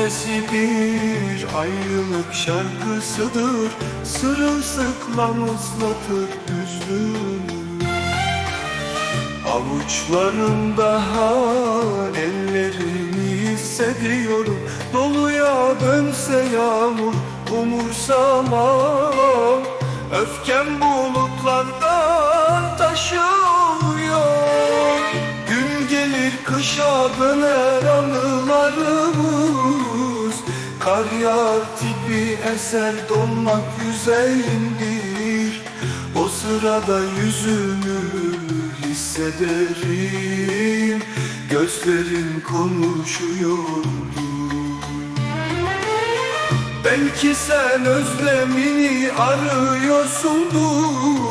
sesi bir ayrılık şarkısıdır. Sırılsıklam ıslatır hüznü Avuçlarımda hal ellerini hissediyorum. Doluya dönse yağmur umursamam. Öfkem bulutlardan taşıyor kışa döner anılarımız Kar yağar tipi eser donmak yüzeyindir. O sırada yüzünü hissederim Gözlerin konuşuyordu Belki sen özlemini arıyorsundur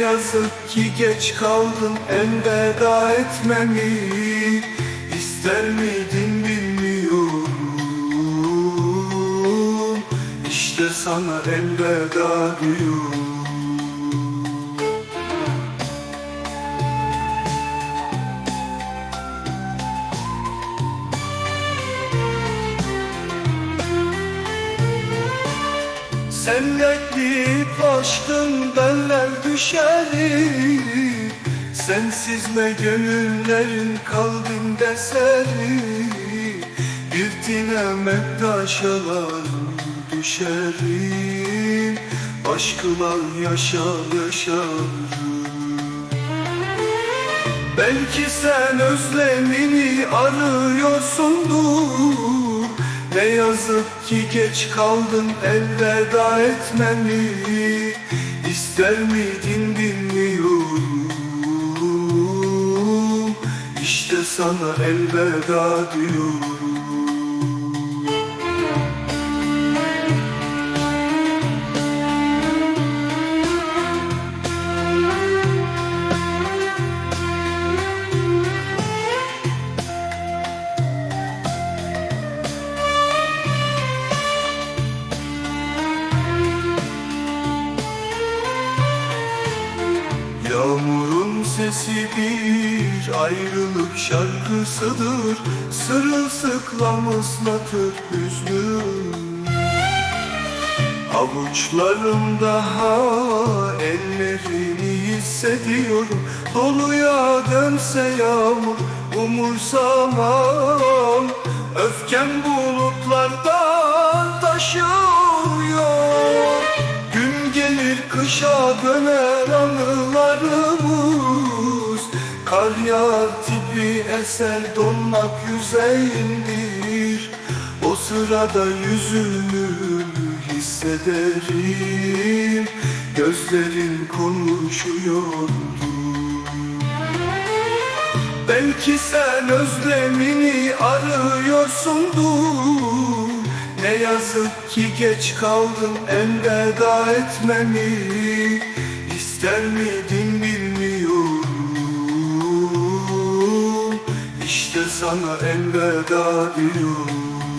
yazık ki geç kaldın elveda etmemi İster miydin bilmiyorum. İşte sana elveda diyorum Sen bekleyip aşkın beller düşerim Sensiz ne gönüllerin kalbinde seri. Bir dilemek taşalar düşerim Aşkılar yaşar yaşarım Belki sen özlemini arıyorsundur Ne yazık ki geç kaldın elveda etmemi İster miydin bilmiyorum. İşte sana elveda diyorum sesi bir ayrılık şarkısıdır Sırılsıklam ıslatır hüznü. Avuçlarımda ha ellerini hissediyorum Doluya dönse yağmur umursamam. Öfkem bulutlardan kışa döner anılarımız. Kar yağar tipi eser donmak yüzeyindir. O sırada yüzünü hissederim. Gözlerin konuşuyordu Belki sen özlemini arıyorsundur ki geç kaldın elveda etmemi İster miydin bilmiyorum. İşte sana elveda diyorum